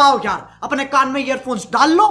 आओ यार अपने कान में ईयरफोन्स डाल लो।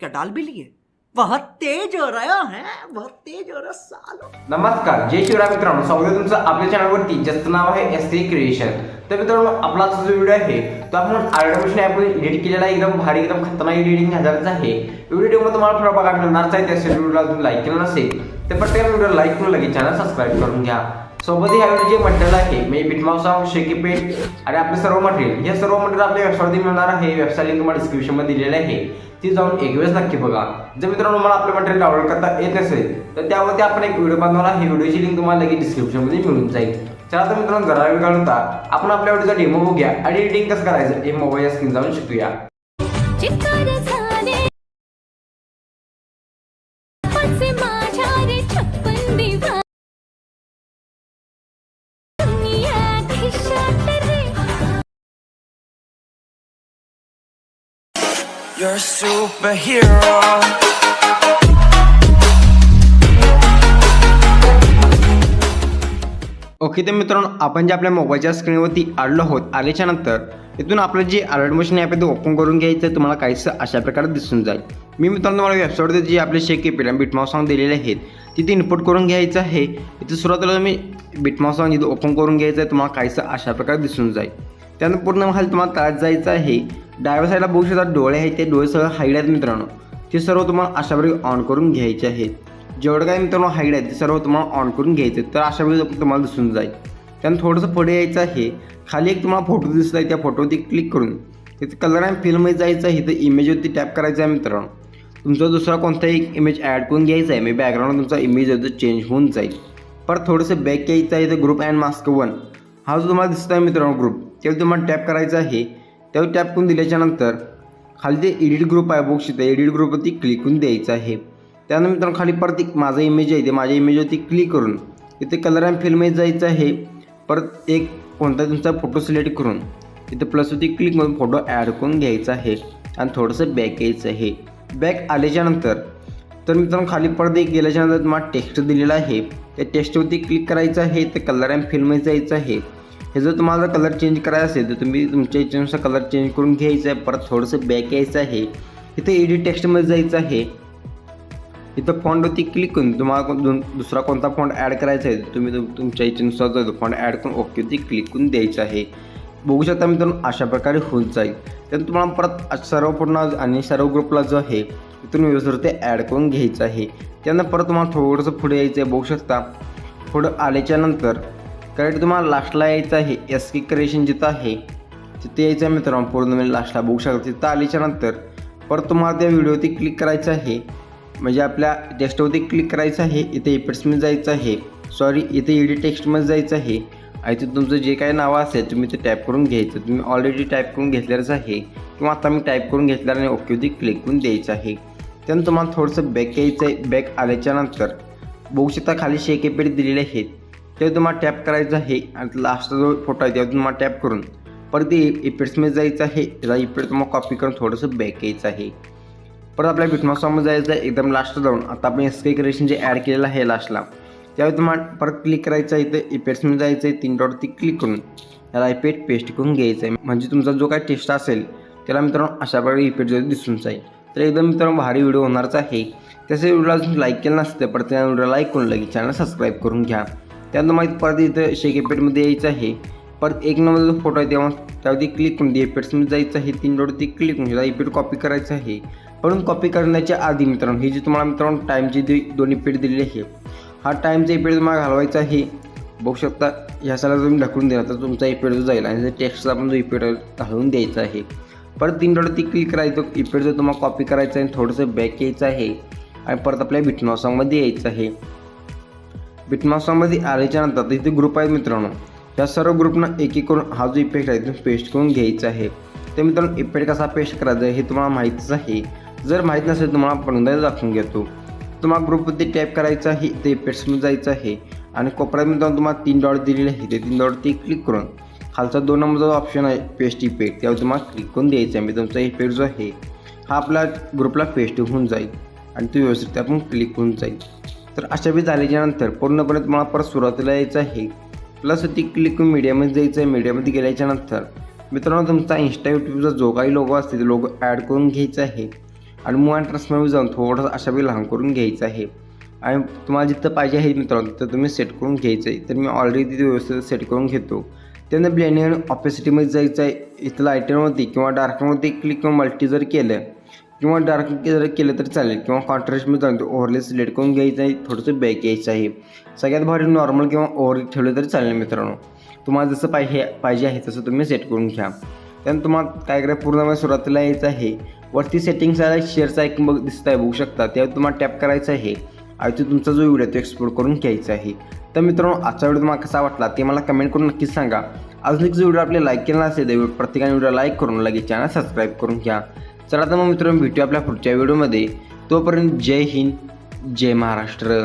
क्या डाल भी लिए? बहुत तेज हो रहा है बहुत तेज हो रहा सालो। नमस्कार जय शिवराय मित्रांनो स्वागत आहे तुमचं आपल्या चॅनलवरती. ज्याचं नाव आहे एस सी क्रिएशन तर मित्रांनो आपला जो व्हिडिओ आहे तो आपण आर्टिफिशियल ॲपमध्ये एडिट केलेला एकदम भारी एकदम खतरनाक एडिटिंग हजारचा आहे. व्हिडिओमध्ये तुम्हाला थोडा बघा मिळणारच आहे. त्या व्हिडिओला तुम्ही लाईक केलं नसेल तर प्रत्येक व्हिडिओ लाईक करून लगेच चॅनल सबस्क्राईब करून घ्या. सोबत या जे मटेरियल आहे मी बिटमाउसा सॉंग शेकी पेट आणि आपले सर्व मटेरियल हे सर्व मटेरियल आपल्या वेबसाईटवरती मिळणार आहे. वेबसाईट लिंक तुम्हाला डिस्क्रिप्शनमध्ये दिलेली आहे. ती जाऊन एक वेळेस नक्की बघा. जर मित्रांनो मला आपलं मटेरियल डाउनलोड करता येत नसेल तर त्यावरती आपण एक व्हिडिओ बनवला आहे. व्हिडिओची लिंक तुम्हाला लगेच डिस्क्रिप्शनमध्ये मिळून जाईल. चला तर मित्रांनो घरा वेळ काढता आपण आपल्या व्हिडिओचा डेमो बघूया. आणि एडिटिंग कसं करायचं हे मोबाईल स्क्रीन जाऊन शिकूया. You're a superhero. ओके तर मित्रांनो आपण जे आपल्या मोबाईलच्या स्क्रीनवरती आडलो आहोत आल्याच्यानंतर इथून आपलं जे अलर्ट मोशन ॲप आहे ते ओपन करून घ्यायचं आहे. तुम्हाला काहीसं अशा प्रकारे दिसून जाईल मी मित्रांनो तुम्हाला वेबसाईटवर जे आपले शेक एपी बिटमाव सॉंग दिलेले आहेत तिथे इनपुट करून घ्यायचं आहे इथं सुरुवातीला तुम्ही बिटमाव सॉंग इथं ओपन करून घ्यायचं आहे तुम्हाला काहीसं अशा प्रकारे दिसून जाईल त्यानंतर पूर्ण खाली तुम्हाला तळात जायचं आहे. डाव्या साईडला बघू शकता डोळे आहेत ते डोळे सगळं हाईड आहेत मित्रांनो. ते सर्व तुम्हाला अशा प्रकारे ऑन करून घ्यायचे आहेत. जेवढं काही मित्रांनो हाईड आहे ते सर्व तुम्हाला ऑन करून घ्यायचे तर अशा प्रकारे तुम्हाला दिसून जाईल. त्यानं थोडंसं पुढे यायचं आहे. खाली एक तुम्हाला फोटो दिसत आहे त्या फोटोवरती क्लिक करून. तिथे कलर अँड फिल्ममध्ये जायचं आहे. तर इमेजवरती टॅप करायचं आहे मित्रांनो. तुमचा दुसरा कोणताही एक इमेज ॲड करून घ्यायचा आहे. मी बॅकग्राऊंड तुमचा इमेज चेंज होऊन जाईल. परत थोडंसं बॅक यायचं आहे. तर ग्रुप अँड मास्क वन हा जो तुम्हाला दिसत आहे मित्रांनो ग्रुप त्यावर तुम्हाला टॅप करायचा आहे. त्यावर टॅप करून दिल्याच्यानंतर खाली ते एडिट ग्रुप आहे बघू शकता एडिट ग्रुपवरती क्लिक करून द्यायचं आहे. त्यानंतर मित्रांनो खाली परत एक माझा इमेज आहे ते माझ्या इमेजवरती क्लिक करून इथे कलर अँड फिल्ममध्ये जायचं आहे. परत एक कोणता तुमचा फोटो सिलेक्ट करून इथं प्लसवरती क्लिक करून फोटो ॲड करून घ्यायचा आहे. आणि थोडंसं बॅक यायचं आहे. बॅक आल्याच्यानंतर तर मित्रांनो खाली परत एक तुम्हाला टेक्स्ट दिलेला आहे. त्या टेक्स्टवरती क्लिक करायचं आहे ते कलर अँड फिल्ममध्ये जायचं आहे. हे जर तुम्हाला कलर चेंज करायचं असेल तर तुम्ही तुमच्या इच्छेनुसार कलर चेंज करून घ्यायचं आहे. परत थोडंसं बॅक यायचं आहे. इथे एडिट टेक्स्टमध्ये जायचं आहे. इथं फॉन्टवरती क्लिक करून तुम्हाला कोण- दुसरा कोणता फॉन्ट ॲड करायचा आहे तुम्ही तुमच्या इच्छेनुसार जो फॉन्ट ॲड करून ओकेवरती क्लिक करून द्यायचं आहे. बघू शकता मित्रांनो अशा प्रकारे होत जाईल. त्यानंतर तुम्हाला परत सर्व पूर्ण आणि सर्व ग्रुपला जो आहे इथून व्यवस्थित ते ॲड करून घ्यायचं आहे. त्यानंतर परत तुम्हाला थोडंसं पुढे यायचं आहे बघू शकता. पुढं आल्याच्यानंतर करेक्ट तुम्हाला लास्टला यायचं आहे एस के क्रिएशन जिथं आहे तिथे यायचं आहे मित्रांनो पूर्ण म्हणजे लास्टला बघू शकता. तिथं आल्याच्यानंतर परत तुम्हाला त्या व्हिडिओवरती क्लिक करायचं आहे. म्हणजे आपल्या टेक्स्टवरती क्लिक करायचं आहे इथे इफेक्ट्समध्ये जायचं आहे. सॉरी इथे एडिट टेक्स्टमध्ये जायचं आहे. आणि तिथे तुमचं जे काही नावं असेल तुम्ही ते टाईप करून घ्यायचं. तुम्ही ऑलरेडी टाईप करून घेतलेलंच आहे. किंवा आता मी टाईप करून घेतल्याने ओकेवरती क्लिक करून द्यायचं आहे. त्यानंतर तुम्हाला थोडंसं बॅक यायचं आहे बॅक आल्याच्यानंतर बघू शकता खाली शेक एपेड दिलेले आहेत. ते तुम्हाला टॅप करायचं आहे आणि लास्टचा जो फोटो आहे त्यावर तुम्हाला टॅप करून परत ते इफेक्ट्समध्ये जायचं आहे. त्याला इफेक्ट तुम्हाला कॉपी करून थोडंसं बॅक यायचं आहे. परत आपल्या बिटमॉक्समध्ये जायचं आहे. एकदम लास्ट जाऊन. आता आपण एस के क्रिएशन जे ॲड केलेलं आहे लास्टला त्यावेळी तुम्हाला परत क्लिक करायचं आहे. तर इफेक्ट्समध्ये जायचं आहे. तीन डॉटवरती क्लिक करून त्याला इफेक्ट पेस्ट करून घ्यायचं आहे. म्हणजे तुमचा जो काही टेस्ट असेल त्याला मित्रांनो अशा प्रकारे इफेक्ट दिसून जाईल. तर एकदम मित्रांनो भारी व्हिडिओ होणारच आहे. त्याचे व्हिडिओला तुम्ही लाईक केलं नसतं परत त्या व्हिडिओ लाईक करून लगेच चॅनल सबस्क्राईब करून घ्या. त्यानंतर माहिती परत इथं शेक इफेक्टमध्ये यायचं आहे. परत एक नंबर जो फोटो आहे तेव्हा त्यावरती क्लिक करून एपेट्समध्ये जायचं आहे. तीन डोळ्यावरती क्लिक करून त्याला इफेक्ट कॉपी करायचं आहे. पण कॉपी करण्याच्या आधी मित्रांनो ही जी तुम्हाला मित्रांनो टाईमची दोन्ही दोन दिलेली आहे हा टाईमचा इफेक्ट तुम्हाला घालवायचा आहे. बघू शकता ह्या साला तुम्ही ढकलून देणार तर तुमचा इफेक्ट जो जाईल आणि टेक्स्टला पण जो इफेक्ट घालून द्यायचा आहे. परत तीन डॉट ती क्लिक करायचं. इफेक्ट जो तुम्हाला कॉपी करायचा आहे थोडंसं बॅक यायचं आहे. आणि परत आपल्या बिटमॉसॉंगमध्ये यायचं आहे. बिटमॉसॉंगमध्ये आल्याच्यानंतर तिथे ग्रुप आहेत मित्रांनो. या सर्व ग्रुपनं एक एक करून हा जो इफेक्ट आहे तो पेस्ट करून घ्यायचा आहे. तर मित्रांनो इफेक्ट कसा पेस्ट करायचा हे तुम्हाला माहितीच आहे. जर माहीत नसेल तुम्हाला पुन्हा दाखवून घेतो. तुम्हाला ग्रुपवरती टॅप करायचं आहे ते इफेक्ट्समध्ये जायचं आहे. आणि कोपऱ्यात मित्रांनो तुम्हाला तीन डॉट दिलेले आहे. ते तीन डॉट ती क्लिक करून खालचा दोन नंबरचा ऑप्शन आहे पेस्ट इफेक्ट त्यावर तुम्हाला क्लिक करून द्यायचं आहे. म्हणजे तुमचा इफेक्ट जो आहे हा आपल्या ग्रुपला पेस्ट होऊन जाईल आणि तो व्यवस्थित आपण क्लिक होऊन जाईल. तर अशा वेळी झाल्याच्यानंतर पूर्णपणे तुम्हाला परत सुरुवातीला यायचं आहे. प्लस ती क्लिक करून मीडियामध्ये जायचं आहे. मीडियामध्ये गेल्याच्यानंतर मित्रांनो तुमचा इन्स्टा यूट्यूबचा जो काही लोगो असते ते लोगो ॲड करून घ्यायचा आहे. आणि मूव अँड जाऊन थोडंसं अशा वेळी लहान करून घ्यायचं आहे. आणि तुम्हाला जिथं पाहिजे आहे मित्रांनो तिथं तुम्ही सेट करून घ्यायचं आहे. तर मी ऑलरेडी तिथे व्यवस्थित सेट करून घेतो. त्यांना ब्लेंडिंग आणि ऑपेसिटीमध्ये जायचं आहे इथलं लायटरवरती किंवा डार्कवरती क्लिक किंवा मल्टी जर केलं किंवा डार्क जर केलं तर चालेल. किंवा कॉन्ट्रास्टमध्ये जाऊन ते ओव्हरले सिलेक्ट करून घ्यायचं आहे थोडंसं बॅक यायचं आहे सगळ्यात भारी नॉर्मल किंवा ओव्हर ठेवलं तरी चालेल मित्रांनो. तुम्हाला जसं पाहिजे पाहिजे आहे तसं तुम्ही सेट करून घ्या. त्यानंतर तुम्हाला काय करायचं पूर्णपणे सुरुवातीला यायचं आहे. वरती सेटिंग्स आहे शेअरचा एक बघ दिसत आहे बघू शकता. त्यावर तुम्हाला टॅप करायचं आहे. आणि तो तुमचा जो व्हिडिओ तो एक्सपोर्ट करून घ्यायचा आहे. तर मित्रांनो आजचा व्हिडिओ तुम्हाला कसा वाटला ते मला कमेंट करून नक्कीच सांगा. अजून एक जो व्हिडिओ आपले लाईक केला असेल तर प्रत्येकाने व्हिडिओ लाईक करून लगेच चॅनल सबस्क्राईब करून घ्या. चला तर मग मित्रांनो भेटू आपल्या पुढच्या व्हिडिओमध्ये. तोपर्यंत जय हिंद जय महाराष्ट्र.